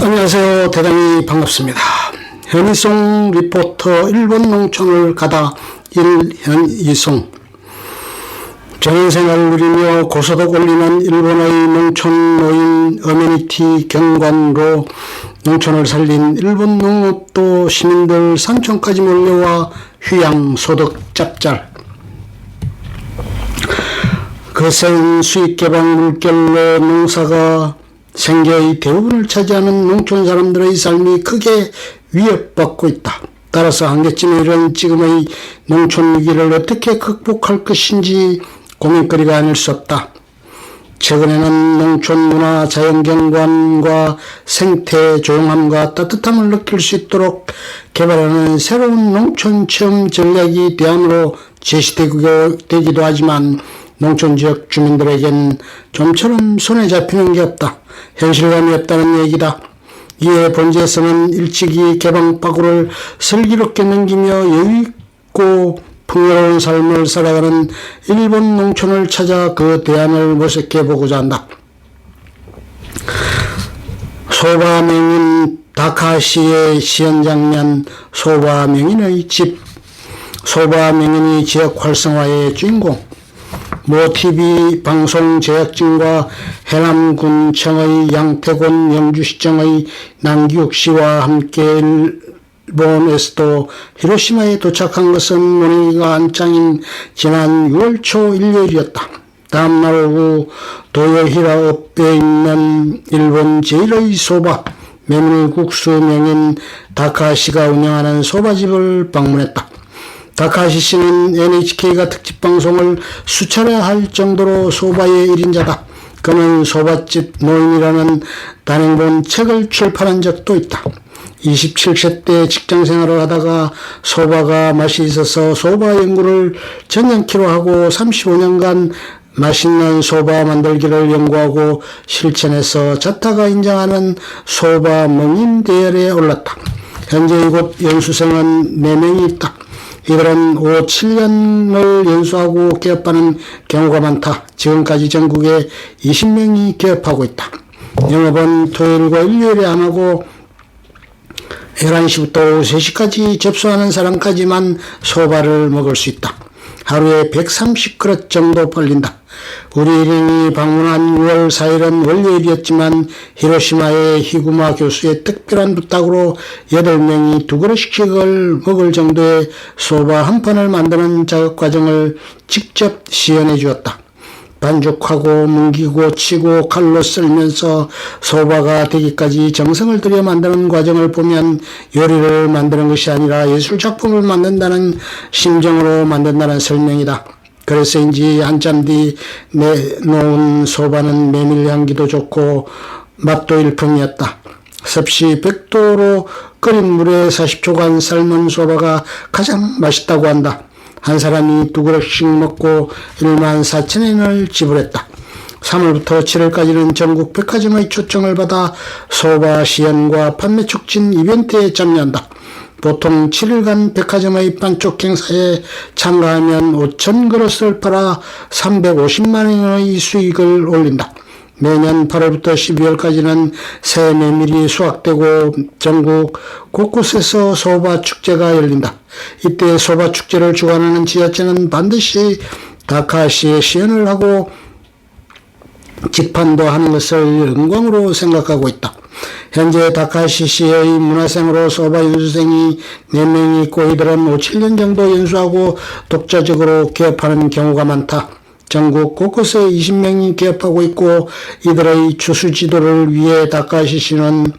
안녕하세요. 대단히 반갑습니다. 현희송 리포터 일본 농촌을 가다 일현이송 전생활을 누리며 고소득 올리는 일본의 농촌 노인 어메니티 경관으로 농촌을 살린 일본 농업도 시민들 산촌까지 몰려와 휴양 소득 짭짤 거센 수익 개방 물결로 농사가 생계의 대부분을 차지하는 농촌 사람들의 삶이 크게 위협받고 있다. 따라서 한계쯤에 이른 지금의 농촌 위기를 어떻게 극복할 것인지 고민거리가 아닐 수 없다. 최근에는 농촌 문화 자연경관과 생태 조용함과 따뜻함을 느낄 수 있도록 개발하는 새로운 농촌 체험 전략이 대안으로 제시되기도 하지만 농촌 지역 주민들에겐 좀처럼 손에 잡히는 게 없다. 현실감이 없다는 얘기다. 이에 본지에서는 일찍이 개방파구를 슬기롭게 넘기며 여유있고 풍요로운 삶을 살아가는 일본 농촌을 찾아 그 대안을 모색해 보고자 한다. 소바명인 다카시의 시연장면 소바명인의 집 소바명인이 지역 활성화의 주인공 모 TV 방송 제작진과 해남군청의 양태곤 영주시청의 남기욱 씨와 함께 일본에서도 히로시마에 도착한 것은 모니가 안장인 지난 6월 초 일요일이었다. 다음날 오후 도요히라 읍에 있는 일본 제1의 소바 메밀국수 명인 다카시가 운영하는 소바집을 방문했다. 다카시 씨는 NHK가 특집 방송을 수차례 할 정도로 소바의 1인자다. 그는 소바집 노인이라는 단행본 책을 출판한 적도 있다. 27세 때 직장 생활을 하다가 소바가 맛이 있어서 소바 연구를 전년키로 하고 35년간 맛있는 소바 만들기를 연구하고 실천해서 자타가 인정하는 소바 멍인 대열에 올랐다. 현재 이곳 연수생은 4명이 있다. 이들은 5, 7년을 연수하고 개업하는 경우가 많다. 지금까지 전국에 20명이 개업하고 있다. 영업은 토요일과 일요일에 안 하고 11시부터 오후 3시까지 접수하는 사람까지만 소바를 먹을 수 있다. 하루에 130그릇 정도 팔린다. 우리 일행이 방문한 6월 4일은 월요일이었지만 히로시마의 히구마 교수의 특별한 부탁으로 8명이 두 그릇씩을 먹을 정도의 소바 한 판을 만드는 작업 과정을 직접 시연해 주었다. 반죽하고 뭉기고 치고 칼로 썰면서 소바가 되기까지 정성을 들여 만드는 과정을 보면 요리를 만드는 것이 아니라 예술작품을 만든다는 심정으로 만든다는 설명이다. 그래서인지 한참 뒤 내놓은 소바는 메밀 향기도 좋고 맛도 일품이었다. 섭씨 100도로 끓인 물에 40초간 삶은 소바가 가장 맛있다고 한다. 한 사람이 두 그릇씩 먹고 1만 4천 엔을 지불했다. 3월부터 7월까지는 전국 백화점의 초청을 받아 소바 시연과 판매 촉진 이벤트에 참여한다. 보통 7일간 백화점의 반쪽 행사에 참가하면 5천 그릇을 팔아 350만 원의 수익을 올린다. 매년 8월부터 12월까지는 새 메밀이 수확되고 전국 곳곳에서 소바 축제가 열린다. 이때 소바 축제를 주관하는 지자체는 반드시 다카시에 시연을 하고 집판도 하는 것을 영광으로 생각하고 있다. 현재 다카시시의 문화생으로 소바 연수생이 4명이 있고 이들은 5, 7년 정도 연수하고 독자적으로 개업하는 경우가 많다. 전국 곳곳에 20명이 개업하고 있고 이들의 주수 지도를 위해 다카시시는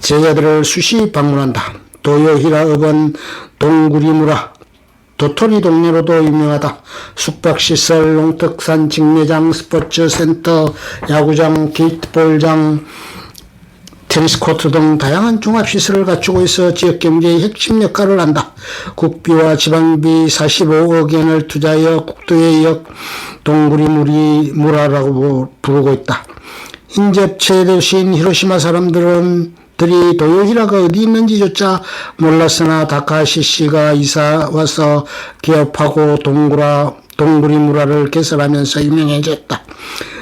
제자들을 수시 방문한다. 도요히라읍은 동구리무라 도토리 동네로도 유명하다. 숙박시설, 농특산 직매장, 스포츠센터, 야구장, 게이트볼장, 테니스 코트 등 다양한 종합시설을 갖추고 있어 지역 경제의 핵심 역할을 한다. 국비와 지방비 45억 엔을 투자하여 국도의 역 동구리무리 무라라고 부르고 있다. 인접 최대도시인 히로시마 사람들은 들이 도요히라가 어디 있는지조차 몰랐으나 다카시 씨가 이사 와서 개업하고 동구라 동구리 무라를 개설하면서 유명해졌다.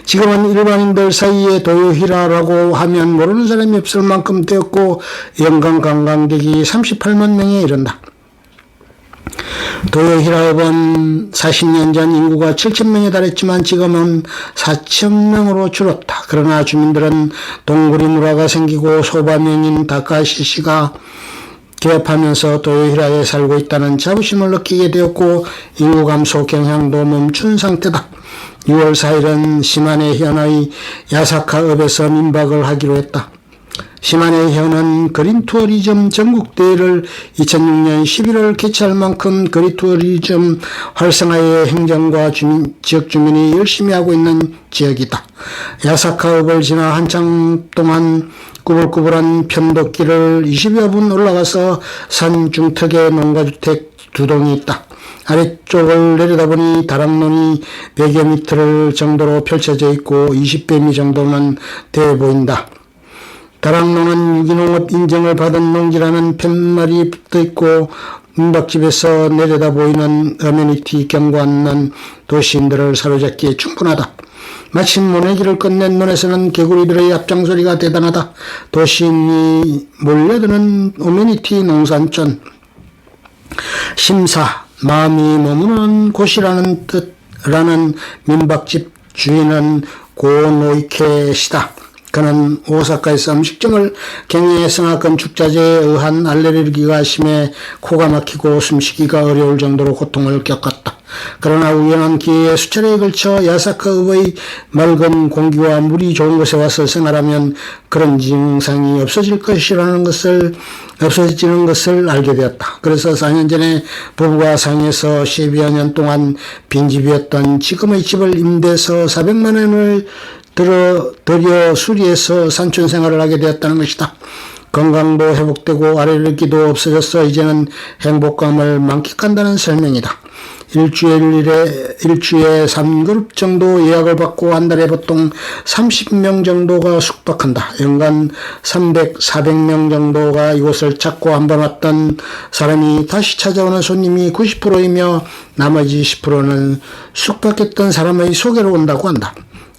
지금은 일반인들 사이에 도요히라라고 하면 모르는 사람이 없을 만큼 되었고 연간 관광객이 38만 명에 이른다. 도요히라읍은 40년 전 인구가 7천 명에 달했지만 지금은 4천 명으로 줄었다. 그러나 주민들은 동굴이 문화가 생기고 소바명인 다카시시가 개업하면서 도요히라에 살고 있다는 자부심을 느끼게 되었고 인구 감소 경향도 멈춘 상태다. 6월 4일은 시마네 현의 야사카읍에서 민박을 하기로 했다. 시마네 현은 그린 투어리즘 전국 대회를 2006년 11월 개최할 만큼 그린 투어리즘 활성화의 행정과 주민, 지역 주민이 열심히 하고 있는 지역이다. 야사카읍을 지나 한참 동안 꾸불꾸불한 편도길을 20여 분 올라가서 산 중턱에 농가주택 두 동이 있다. 아래쪽을 내려다보니 다락논이 100여 미터 정도로 펼쳐져 있고 20배미 정도는 돼 보인다. 다락농은 유기농업 인정을 받은 농지라는 팻말이 붙어 있고 민박집에서 내려다 보이는 어메니티 경관은 도시인들을 사로잡기에 충분하다. 마침 모내기를 끝낸 논에서는 개구리들의 앞장소리가 대단하다. 도시인이 몰려드는 어메니티 농산촌. 심사, 마음이 머무는 곳이라는 뜻라는 민박집 주인은 고노이케시다. 그는 오사카에서 음식점을 경영해 성악 건축자재에 의한 알레르기가 심해 코가 막히고 숨쉬기가 어려울 정도로 고통을 겪었다. 그러나 우연한 기회에 수차례에 걸쳐 야사카읍의 맑은 공기와 물이 좋은 곳에 와서 생활하면 그런 증상이 없어질 것이라는 것을 없어지는 것을 알게 되었다. 그래서 4년 전에 부부가 상해서 12여 년 동안 빈집이었던 지금의 집을 임대해서 400만 원을 들어 들여 수리해서 산촌 생활을 하게 되었다는 것이다. 건강도 회복되고 알레르기도 없어졌어 이제는 행복감을 만끽한다는 설명이다. 일주일에 일주에 3그룹 정도 예약을 받고 한 달에 보통 30명 정도가 숙박한다. 연간 300, 400명 정도가 이곳을 찾고 한 번 왔던 사람이 다시 찾아오는 손님이 90%이며 나머지 10%는 숙박했던 사람의 소개로 온다고 한다.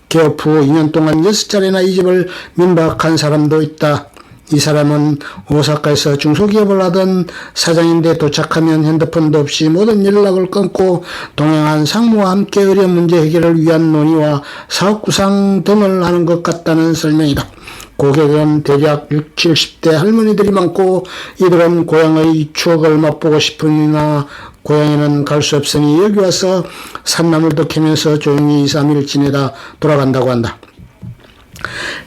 개업 후 2년 동안 6차례나 이 집을 민박한 사람도 있다. 이 사람은 오사카에서 중소기업을 하던 사장인데 도착하면 핸드폰도 없이 모든 연락을 끊고 동행한 상무와 함께 어려운 문제 해결을 위한 논의와 사업 구상 등을 하는 것 같다는 설명이다. 고객은 대략 6, 70대 할머니들이 많고 이들은 고향의 추억을 맛보고 싶으나 고향에는 갈 수 없으니 여기 와서 산나물도 캐면서 조용히 2, 3일 지내다 돌아간다고 한다.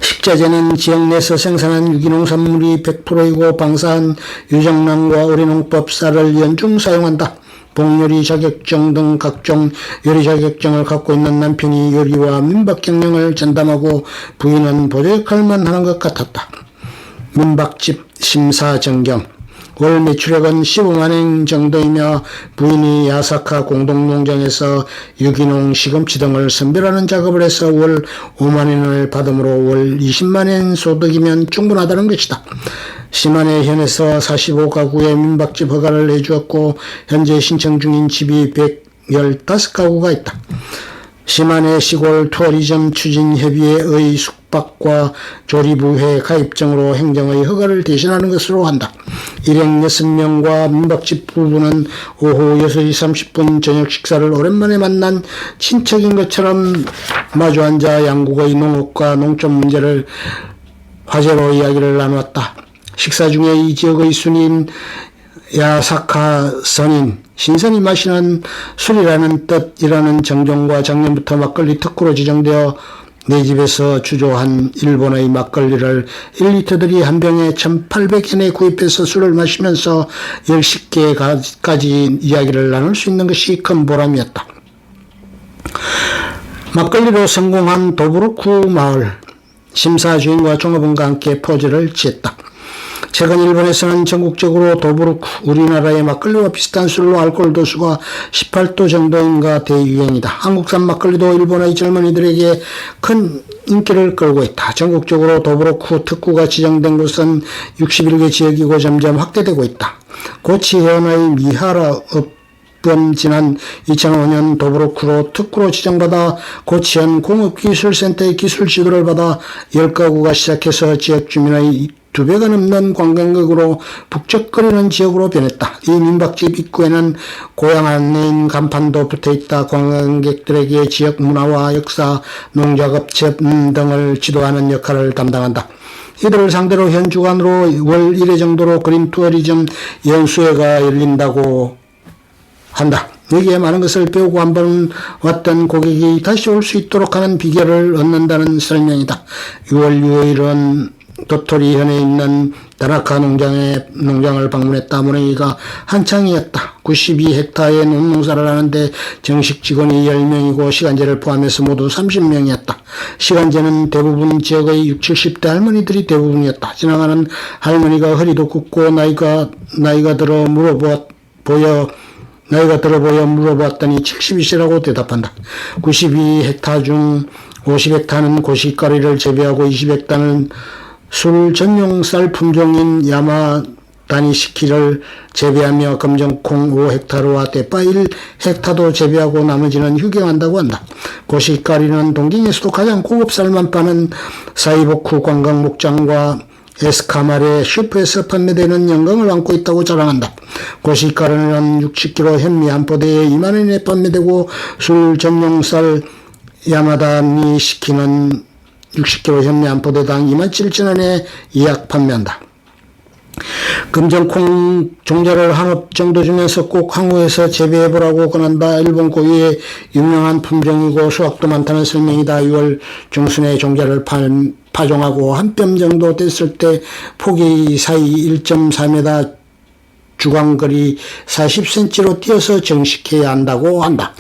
식자재는 지역 내에서 생산한 유기농 산물이 100%이고 방사한 유정란과 오리농법 쌀을 연중 사용한다. 복요리 자격증 등 각종 요리 자격증을 갖고 있는 남편이 요리와 민박 경영을 전담하고 부인은 보조 역할만 하는 것 같았다. 민박집 심사 정경 월 매출액은 15만 원 정도이며 부인이 야사카 공동농장에서 유기농 시금치 등을 선별하는 작업을 해서 월 5만 원을 받음으로 월 20만 원 소득이면 충분하다는 것이다. 시마네 현에서 45가구의 민박집 허가를 내주었고 현재 신청 중인 집이 115가구가 있다. 시마네 시골 투어리즘 추진협의회의 숙박과 조리부회 가입증으로 행정의 허가를 대신하는 것으로 한다. 일행 6명과 민박집 부부는 오후 6시 30분 저녁 식사를 오랜만에 만난 친척인 것처럼 마주 앉아 양국의 농업과 농촌 문제를 화제로 이야기를 나누었다. 식사 중에 이 지역의 순인 야사카 선인 신선이 마시는 술이라는 뜻이라는 정종과 작년부터 막걸리 특구로 지정되어 내 집에서 주조한 일본의 막걸리를 1리터들이 한 병에 1,800엔에 구입해서 술을 마시면서 10개까지 이야기를 나눌 수 있는 것이 큰 보람이었다. 막걸리로 성공한 도브루쿠 마을 심사 주인과 종업원과 함께 포즈를 취했다. 최근 일본에서는 전국적으로 도브루크 우리나라의 막걸리와 비슷한 술로 알코올 도수가 18도 정도인가 대유행이다. 한국산 막걸리도 일본의 젊은이들에게 큰 인기를 끌고 있다. 전국적으로 도브루크 특구가 지정된 곳은 61개 지역이고 점점 확대되고 있다. 고치현의 미하라읍 번 지난 2005년 도브로크로 특구로 지정받아 고치현 공업기술센터의 기술 지도를 받아 10가구가 시작해서 지역 주민의 두 배가 넘는 관광객으로 북적거리는 지역으로 변했다. 이 민박집 입구에는 고향 안내인 간판도 붙어있다. 관광객들에게 지역 문화와 역사, 농작업체 음, 등을 지도하는 역할을 담당한다. 이들을 상대로 현 주간으로 월 1회 정도로 그린 투어리즘 연수회가 열린다고 한다. 여기에 많은 것을 배우고 한 번 왔던 고객이 다시 올 수 있도록 하는 비결을 얻는다는 설명이다. 6월 6일은 도토리 현에 있는 다나카 농장에 농장을 방문했다. 모랭이가 한창이었다. 92헥타의 농사를 하는데 정식 직원이 10명이고 시간제를 포함해서 모두 30명이었다. 시간제는 대부분 지역의 60, 70대 할머니들이 대부분이었다. 지나가는 할머니가 허리도 굽고 나이가 나이가 들어 물어보 보여 나이가 들어 보여 물어봤더니 70이시라고 대답한다. 92헥타 중 50헥타는 고시가리를 재배하고 20헥타는 술 전용 쌀 품종인 야마 다니시키를 재배하며 검정콩 5헥타르와 대파 1헥타도 재배하고 나머지는 휴경한다고 한다. 고시가리는 동경에서도 가장 고급 쌀만 파는 사이보쿠 관광 목장과 에스카말의 슈퍼에서 판매되는 영광을 안고 있다고 자랑한다. 고시가루는 60kg 현미 한 포대에 2만원에 판매되고 술 전용 쌀 야마다니 시키는 60kg 현미 한 포대당 2만 7천원에 예약 판매한다. 금정콩 종자를 한 업 정도 주면서 꼭 항우에서 재배해보라고 권한다. 일본 고유의 유명한 품종이고 수확도 많다는 설명이다. 6월 중순에 종자를 파, 파종하고 한 뼘 정도 됐을 때 폭이 사이 1.4m 주광거리 40cm로 띄어서 정식해야 한다고 한다.